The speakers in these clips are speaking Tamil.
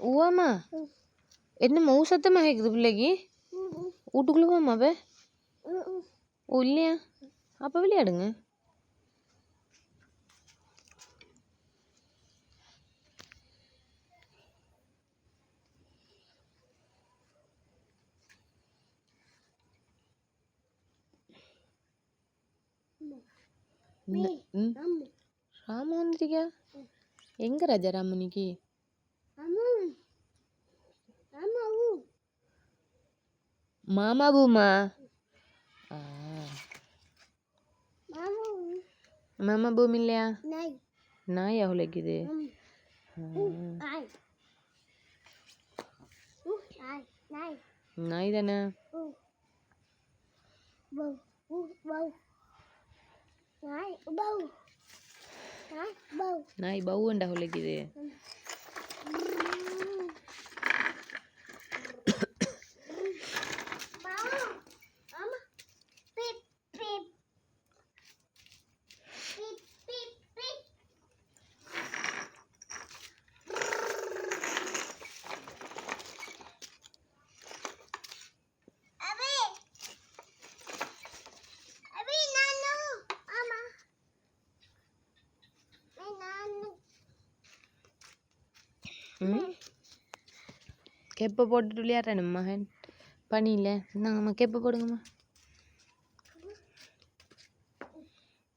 ஓவாம்மா என்ன மவு சத்தமாக கேட்குது பிள்ளைக்கு? வீட்டுக்குள்ளே போமா அப்போ? ஓ இல்லையா? அப்போ விளையாடுங்க. ராமு வந்துட்டியா எங்க ராஜா ராமு மாமா பூமா மாமா பூமி இல்லையா நாய். அவளைக்குது நாய். தானே? நாய் பவுண்டா அவளைக்குது கெப்பை போட்டுட்டு விளையாடுறேன் மகன். பனியில். இந்தாங்கம்மா கெப்பை போடுங்கம்மா.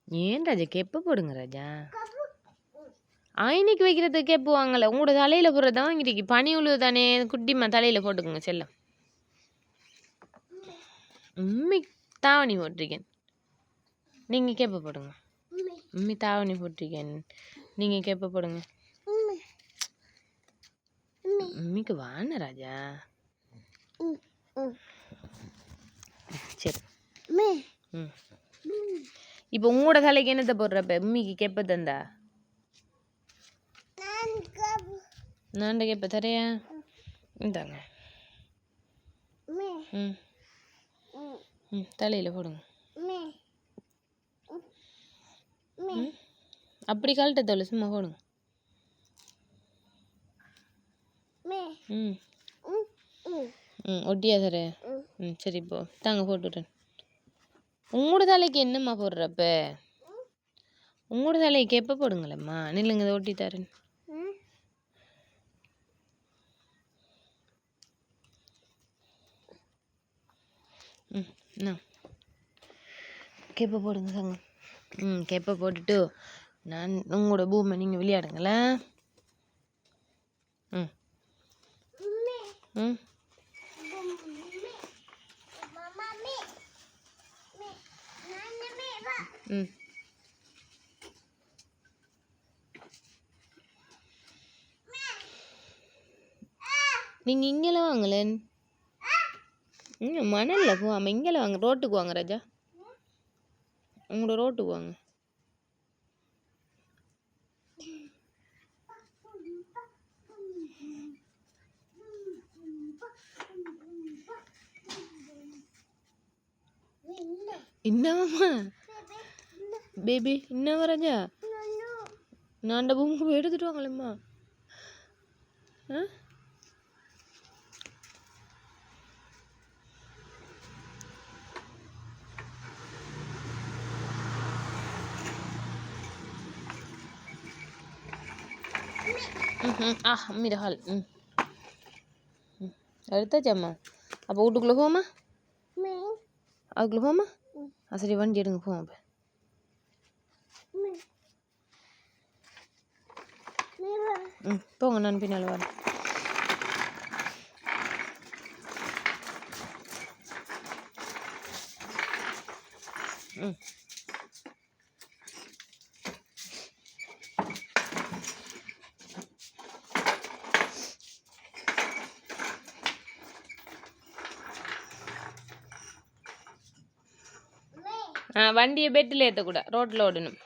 ஏன் ராஜா கெப்பை போடுங்க ராஜா? ஆயினிக்கு வைக்கிறதுக்கு கெப்பு வாங்கலை. உங்களோட தலையில் போடுறதா வாங்கிட்டு பனி உழுவு தானே குட்டிம்மா தலையில் போட்டுக்கோங்க செல்லம். உம்மி தாவணி போட்டிருக்கேன். நீங்கள் கேப்பை போடுங்க. உம்மி தாவணி போட்டிருக்கேன். நீங்கள் கேப்பை போடுங்க. உம்மிக்கு வான ராஜா. சரி. இப்போ உங்களோட தலைக்கு என்னத்தை போடுறப்ப? உம்மிக்கு கெப்ப தந்தா? நான் கெப்ப தரையா? இந்தாங்க. ம். ம். தலையில் போடுங்க. அப்படி கழட்ட தோல சும்மா போடுங்க. ம். ம். ஒட்டியா தர. ம். சரி இப்போ தாங்க போட்டுவிட்டேன் உங்களோட தலைக்கு என்னம்மா போடுறப்ப உங்களோட தலைக்கு எப்போ போடுங்களேம்மா? நில்லுங்க இதை ஒட்டி தரேன். ம். என்ன கேப்பை போடுங்க சங்கம் ம் கேப்பை போட்டுட்டு நான் உங்களோட பூமை நீங்கள் விளையாடுங்களே ம். ம் ம் நீங்கள் இங்கெல்லாம் வாங்கலேன் இங்கே மணலில் போகாமல் இங்கெல்லாம் வாங்க ரோட்டுக்கு வாங்க ராஜா உங்களோட ரோட்டுக்கு வாங்க என்னம்மா பேபி என்ன ராஜா? நான் அந்த பூமி போய் எடுத்துட்டு வாங்களேம்மா. ஆ? ம் ஆ அம்மிட ஹால். ம். ம். எடுத்தாச்சாம்மா? அப்போ வீட்டுக்குள்ளே போமா அதுக்குள்ளே போமா ஆ சரி வண்டி எடுங்க போவோம் அப்போ ம் போங்க நான் பின்னால் வரேன் ம் வண்டியை பெட்டில் ஏற்றக்கூடாது ரோட்டில் ஓடணும்.